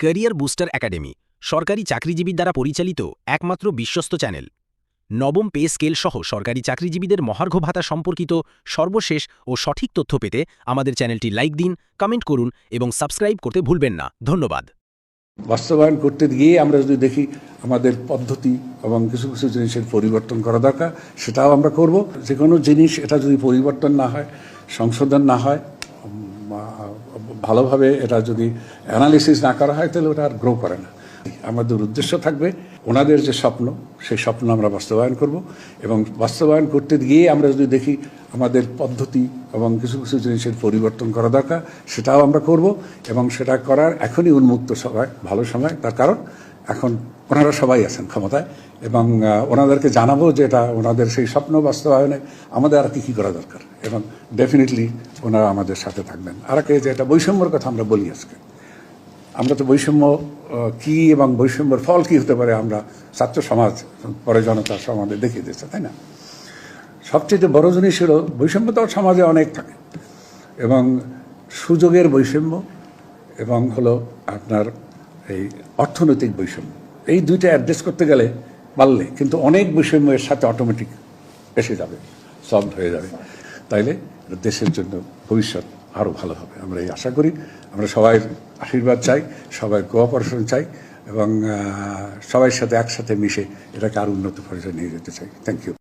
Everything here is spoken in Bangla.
ক্যারিয়ার বুস্টার একাডেমি, সরকারি চাকরিজীবীর দ্বারা পরিচালিত একমাত্র বিশ্বস্ত চ্যানেল। নবম পে স্কেল সহ সরকারি চাকরিজীবীদের মহার্ঘ ভাতা সম্পর্কিত সর্বশেষ ও সঠিক তথ্য পেতে আমাদের চ্যানেলটি লাইক দিন, কমেন্ট করুন এবং সাবস্ক্রাইব করতে ভুলবেন না। ধন্যবাদ। বাস্তবায়ন করতে গিয়ে আমরা যদি দেখি আমাদের পদ্ধতি এবং কিছু কিছু জিনিসের পরিবর্তন করা দরকার, সেটাও আমরা করব। যে কোনো জিনিস, এটা যদি পরিবর্তন না হয়, সংশোধন না হয় ভালোভাবে এটা যদি অ্যানালিসিস না করা হয়, তাহলে ওটা আর গ্রো করে না। আমাদের উদ্দেশ্য থাকবে ওনাদের যে স্বপ্ন, সেই স্বপ্ন আমরা বাস্তবায়ন করব এবং বাস্তবায়ন করতে গিয়ে আমরা যদি দেখি আমাদের পদ্ধতি এবং কিছু কিছু জিনিসের পরিবর্তন করা দরকার, সেটাও আমরা করব এবং সেটা করার এখনই উন্মুক্ত সময়, ভালো সময়। তার কারণ এখন ওনারা সবাই আছেন ক্ষমতায় এবং ওনাদেরকে জানাব যে এটা ওনাদের সেই স্বপ্ন বাস্তবায়নে আমাদের আর কি কী করা দরকার এবং ডেফিনেটলি ওনারা আমাদের সাথে থাকবেন। আর একে যে এটা বৈষম্যর কথা আমরা বলি আজকে। আমরা তো বৈষম্য কি এবং বৈষম্যর ফল কি হতে পারে আমরা ছাত্র সমাজ পরে জনতা সমাজে দেখিয়ে দিচ্ছে তাই না? সবচেয়ে বড় জিনিস হলো বৈষম্য তো সমাজে অনেক থাকে এবং সুযোগের বৈষম্য এবং হলো আপনার এই অর্থনৈতিক বৈষম্য। এই দুইটা অ্যাড্রেস করতে গেলে পারলে কিন্তু অনেক বৈষম্যের সাথে অটোমেটিক এসে যাবে সলভ হয়ে যাবে। তাইলে দেশের জন্য ভবিষ্যৎ আরও ভালো হবে। আমরা এই আশা করি, আমরা সবাই আশীর্বাদ চাই, সবাই কোঅপারেশন চাই এবং সবাই সাথে একসাথে মিশে এটাকে আরও উন্নত পর্যায়ে নিয়ে যেতে চাই। Thank you